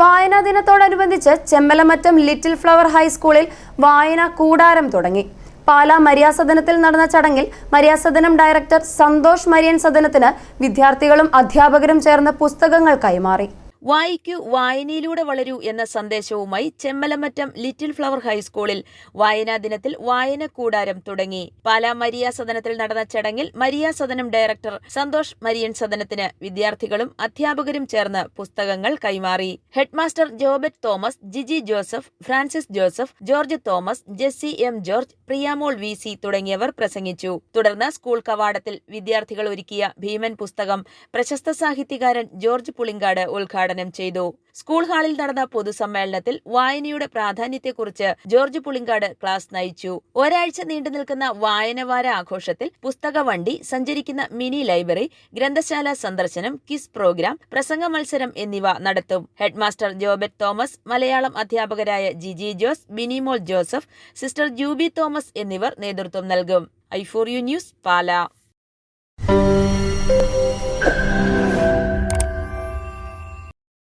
വായനാ ദിനത്തോടനുബന്ധിച്ച് Chemmalamattam little flower ഹൈസ്കൂളിൽ വായന കൂടാരം തുടങ്ങി. പാലാ മര്യാസദനത്തിൽ നടന്ന ചടങ്ങിൽ മര്യാസദനം ഡയറക്ടർ സന്തോഷ് മരിയൻ സദനത്തിന് വിദ്യാർത്ഥികളും അധ്യാപകരും ചേർന്ന് പുസ്തകങ്ങൾ കൈമാറി വായിക്കൂ വായനയിലൂടെ വളരൂ എന്ന സന്ദേശവുമായി ചെമ്മലമറ്റം ലിറ്റിൽ ഫ്ലവർ ഹൈസ്കൂളിൽ വായനാ ദിനത്തിൽ വായന കൂടാരം തുടങ്ങി. പാലാ മരിയ സദനത്തിൽ നടന്ന ചടങ്ങിൽ മരിയ സദനം ഡയറക്ടർ സന്തോഷ് മരിയൻ സദനത്തിന് വിദ്യാർത്ഥികളും അധ്യാപകരും ചേർന്ന് പുസ്തകങ്ങൾ കൈമാറി. Headmaster Jobet Thomas Jiji Joseph Francis Joseph George Thomas Jessy M George Priyamol V C തുടങ്ങിയവർ പ്രസംഗിച്ചു. തുടർന്ന് സ്കൂൾ കവാടത്തിൽ വിദ്യാർത്ഥികൾ ഒരുക്കിയ ഭീമൻ പുസ്തകം പ്രശസ്ത സാഹിത്യകാരൻ ജോർജ് പുളിങ്കാട് ഉദ്ഘാടനം ചെയ്തു. സ്കൂൾ ഹാളിൽ നടന്ന പൊതുസമ്മേളനത്തിൽ വായനയുടെ പ്രാധാന്യത്തെക്കുറിച്ച് ജോർജ് പുളിങ്കാട് ക്ലാസ് നയിച്ചു. ഒരാഴ്ച നീണ്ടു നിൽക്കുന്ന വായനവാര ആഘോഷത്തിൽ പുസ്തകവണ്ടി സഞ്ചരിക്കുന്ന മിനി ലൈബ്രറി ഗ്രന്ഥശാല സന്ദർശനം കിസ് പ്രോഗ്രാം പ്രസംഗ മത്സരം എന്നിവ നടത്തും. ഹെഡ്മാസ്റ്റർ ജോബറ്റ് തോമസ് മലയാളം അധ്യാപകരായ ജിജി ജോസ് ബിനിമോൾ ജോസഫ് സിസ്റ്റർ ജൂബി തോമസ് എന്നിവർ നേതൃത്വം നൽകും. I for you news Pala.